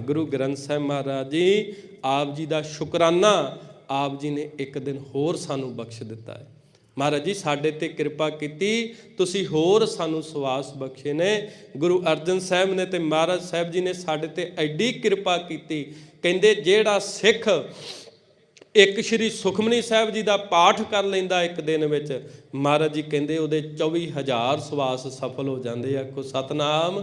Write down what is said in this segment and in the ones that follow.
ਗੁਰੂ ਗ੍ਰੰਥ ਸਾਹਿਬ ਮਹਾਰਾਜ ਜੀ, ਆਪ ਜੀ ਦਾ ਸ਼ੁਕਰਾਨਾ, ਆਪ ਜੀ ਨੇ ਇੱਕ ਦਿਨ ਹੋਰ ਸਾਨੂੰ ਬਖਸ਼ ਦਿੱਤਾ ਹੈ। ਮਹਾਰਾਜ ਜੀ, ਸਾਡੇ ਤੇ ਕਿਰਪਾ ਕੀਤੀ, ਤੁਸੀਂ ਹੋਰ ਸਾਨੂੰ ਸਵਾਸ ਬਖਸ਼ੇ ਨੇ। ਗੁਰੂ ਅਰਜਨ ਸਾਹਿਬ ਨੇ ਤੇ ਮਹਾਰਾਜ ਸਾਹਿਬ ਜੀ ਨੇ ਸਾਡੇ ਤੇ ਐਡੀ ਕਿਰਪਾ ਕੀਤੀ, ਕਹਿੰਦੇ ਜਿਹੜਾ ਸਿੱਖ ਇੱਕ ਸ਼੍ਰੀ ਸੁਖਮਨੀ ਸਾਹਿਬ ਜੀ ਦਾ ਪਾਠ ਕਰ ਲੈਂਦਾ ਇੱਕ ਦਿਨ ਵਿੱਚ। ਮਹਾਰਾਜ ਜੀ ਕਹਿੰਦੇ ਉਹਦੇ 24000 ਸਵਾਸ ਸਫਲ ਹੋ ਜਾਂਦੇ ਆ। ਕੋ ਸਤਨਾਮ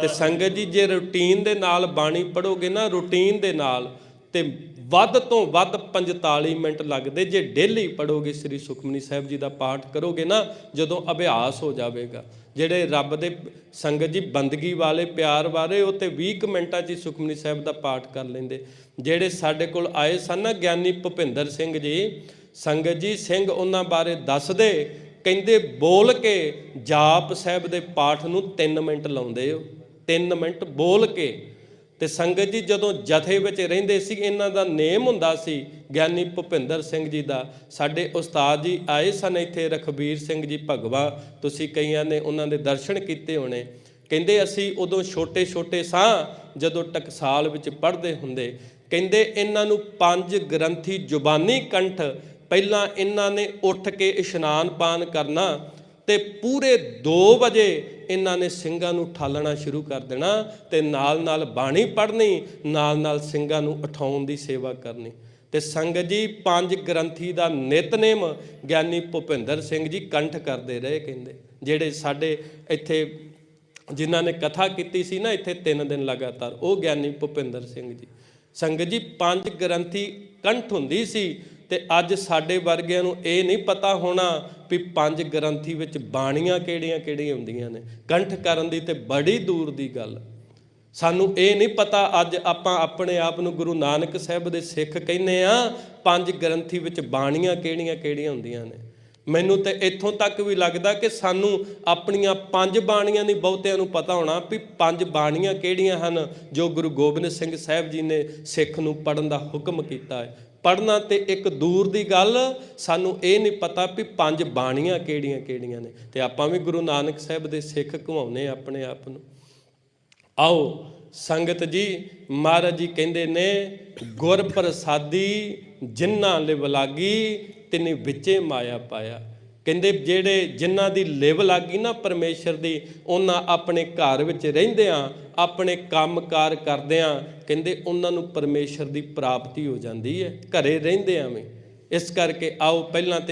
ਤੇ ਸੰਗਤ ਜੀ ਜੇ ਰੂਟੀਨ ਦੇ ਨਾਲ ਬਾਣੀ ਪੜੋਗੇ ਨਾ ਰੂਟੀਨ ਦੇ ਨਾਲ ਤੇ ਵੱਧ ਤੋਂ ਵੱਧ 45 ਮਿੰਟ ਲੱਗਦੇ ਜੇ ਡੇਲੀ ਪੜੋਗੇ ਸ੍ਰੀ ਸੁਖਮਨੀ ਸਾਹਿਬ ਜੀ ਦਾ ਪਾਠ ਕਰੋਗੇ ਨਾ, ਜਦੋਂ ਅਭਿਆਸ ਹੋ ਜਾਵੇਗਾ। ਜਿਹੜੇ ਰੱਬ ਦੇ ਸੰਗਤ ਜੀ, ਬੰਦਗੀ ਵਾਲੇ, ਪਿਆਰ ਵਾਲੇ, ਉਹ ਤੇ 20 ਕੁ ਮਿੰਟਾਂ 'ਚ ਹੀ ਸੁਖਮਨੀ ਸਾਹਿਬ ਦਾ ਪਾਠ ਕਰ ਲੈਂਦੇ। ਜਿਹੜੇ ਸਾਡੇ ਕੋਲ ਆਏ ਸਨ ਨਾ ਗਿਆਨੀ ਭੁਪਿੰਦਰ ਸਿੰਘ ਜੀ, ਸੰਗਤ ਜੀ, ਸਿੰਘ ਉਹਨਾਂ ਬਾਰੇ ਦੱਸਦੇ, ਕਹਿੰਦੇ ਬੋਲ ਕੇ ਜਾਪ ਸਾਹਿਬ ਦੇ ਪਾਠ ਨੂੰ 3 ਮਿੰਟ ਲਾਉਂਦੇ ਹੋ। 3 ਮਿੰਟ ਬੋਲ ਕੇ ਤੇ ਸੰਗਤ ਜੀ ਜਦੋਂ ਜਥੇ ਵਿੱਚ ਰਹਿੰਦੇ ਸੀ, ਇਹਨਾਂ ਦਾ ਨੇਮ ਹੁੰਦਾ ਸੀ ਗਿਆਨੀ ਭੁਪਿੰਦਰ ਸਿੰਘ ਜੀ ਦਾ। ਸਾਡੇ ਉਸਤਾਦ ਜੀ ਆਏ ਸਨ ਇੱਥੇ, ਰਖਬੀਰ ਸਿੰਘ ਜੀ ਭਗਵਾ, ਤੁਸੀਂ ਕਈਆਂ ਨੇ ਉਹਨਾਂ ਦੇ ਦਰਸ਼ਨ ਕੀਤੇ ਹੋਣੇ। ਕਹਿੰਦੇ ਅਸੀਂ ਉਦੋਂ ਛੋਟੇ ਛੋਟੇ ਸਾਂ, ਜਦੋਂ ਟਕਸਾਲ ਵਿੱਚ ਪੜ੍ਹਦੇ ਹੁੰਦੇ। ਕਹਿੰਦੇ ਇਹਨਾਂ ਨੂੰ ਪੰਜ ਗ੍ਰੰਥੀ ਜ਼ੁਬਾਨੀ ਕੰਠ, ਪਹਿਲਾਂ ਇਹਨਾਂ ਨੇ ਉੱਠ ਕੇ ਇਸ਼ਨਾਨ ਪਾਨ ਕਰਨਾ ਤੇ ਪੂਰੇ 2 ਵਜੇ ਇਹਨਾਂ ਨੇ ਸਿੰਘਾਂ ਨੂੰ ਠਾਲਣਾ ਸ਼ੁਰੂ ਕਰ ਦੇਣਾ ਤੇ ਨਾਲ ਨਾਲ ਬਾਣੀ ਪੜ੍ਹਨੀ, ਨਾਲ ਨਾਲ ਸਿੰਘਾਂ ਨੂੰ ਉਠਾਉਣ ਦੀ ਸੇਵਾ ਕਰਨੀ। ਤੇ ਸੰਗਤ ਜੀ, ਪੰਜ ਗ੍ਰੰਥੀ ਦਾ ਨਿਤਨੇਮ ਗਿਆਨੀ ਭੁਪਿੰਦਰ ਸਿੰਘ ਜੀ ਕੰਠ ਕਰਦੇ ਰਹੇ ਕਹਿੰਦੇ, ਜਿਹੜੇ ਸਾਡੇ ਇੱਥੇ ਜਿਨ੍ਹਾਂ ਨੇ ਕਥਾ ਕੀਤੀ ਸੀ ਨਾ ਇੱਥੇ 3 ਦਿਨ ਲਗਾਤਾਰ, ਉਹ ਗਿਆਨੀ ਭੁਪਿੰਦਰ ਸਿੰਘ ਜੀ। ਸੰਗਤ ਜੀ, ਪੰਜ ਗ੍ਰੰਥੀ ਕੰਠ ਹੁੰਦੀ ਸੀ ਤੇ ਅੱਜ ਸਾਡੇ ਵਰਗਿਆਂ ਨੂੰ ਇਹ ਨਹੀਂ ਪਤਾ ਹੋਣਾ ਵੀ ਪੰਜ ਗ੍ਰੰਥੀ ਵਿੱਚ ਬਾਣੀਆਂ ਕਿਹੜੀਆਂ ਕਿਹੜੀਆਂ ਹੁੰਦੀਆਂ ਨੇ। ਕੰਠ ਕਰਨ ਦੀ ਤੇ ਬੜੀ ਦੂਰ ਦੀ ਗੱਲ। ਸਾਨੂੰ ਇਹ ਨਹੀਂ ਪਤਾ ਅੱਜ ਆਪਾਂ ਆਪਣੇ ਆਪ ਨੂੰ ਗੁਰੂ ਨਾਨਕ ਸਾਹਿਬ ਦੇ ਸਿੱਖ ਕਹਿੰਦੇ ਆ, ਪੰਜ ਗ੍ਰੰਥੀ ਵਿੱਚ ਬਾਣੀਆਂ ਕਿਹੜੀਆਂ ਕਿਹੜੀਆਂ ਹੁੰਦੀਆਂ ਨੇ। ਮੈਨੂੰ ਤੇ ਇੱਥੋਂ ਤੱਕ ਵੀ ਲੱਗਦਾ ਕਿ ਸਾਨੂੰ ਆਪਣੀਆਂ ਪੰਜ ਬਾਣੀਆਂ ਦੀ ਬਹੁਤਿਆਂ ਨੂੰ ਪਤਾ ਹੋਣਾ ਵੀ ਪੰਜ ਬਾਣੀਆਂ ਕਿਹੜੀਆਂ ਹਨ, ਜੋ ਗੁਰੂ ਗੋਬਿੰਦ ਸਿੰਘ ਸਾਹਿਬ ਜੀ ਨੇ ਸਿੱਖ ਨੂੰ ਪੜਨ ਦਾ ਹੁਕਮ ਕੀਤਾ ਹੈ। ਪੜਨਾ ਤੇ ਇੱਕ ਦੂਰ ਦੀ ਗੱਲ, ਸਾਨੂੰ ਇਹ ਨਹੀਂ ਪਤਾ ਵੀ ਪੰਜ ਬਾਣੀਆਂ ਕਿਹੜੀਆਂ ਕਿਹੜੀਆਂ ਨੇ। ਤੇ ਆਪਾਂ ਵੀ ਗੁਰੂ ਨਾਨਕ ਸਾਹਿਬ ਦੇ ਸਿੱਖ ਘਵਾਉਨੇ ਆਪਣੇ ਆਪ ਨੂੰ। ਆਓ, ਸੰਗਤ ਜੀ, ਮਹਾਰਾਜ ਜੀ ਕਹਿੰਦੇ ਨੇ ਗੁਰ ਪ੍ਰਸਾਦੀ ਜਿਨ੍ਹਾਂ ਲਿਵ ਲਾਗੀ, ਤਿਨੇ ਵਿੱਚੇ ਮਾਇਆ ਪਾਇਆ। ਕਹਿੰਦੇ ਜਿਹੜੇ ਜਿਨ੍ਹਾਂ ਦੀ ਲੇਵਲ ਆ ਗਈ ਨਾ ਪਰਮੇਸ਼ਰ ਦੀ, ਉਹਨਾਂ ਆਪਣੇ ਘਰ ਵਿੱਚ ਰਹਿੰਦੇ ਰਹਿੰਦਿਆਂ ਆਪਣੇ ਕੰਮਕਾਰ ਕਰਦਿਆਂ ਕਹਿੰਦੇ ਉਹਨਾਂ ਨੂੰ ਪਰਮੇਸ਼ਰ ਦੀ ਪ੍ਰਾਪਤੀ ਹੋ ਜਾਂਦੀ ਹੈ, ਘਰੇ ਰਹਿੰਦਿਆਂ ਵੀ ਇਸ ਕਰਕੇ ਆਓ ਪਹਿਲਾਂ ਤੇ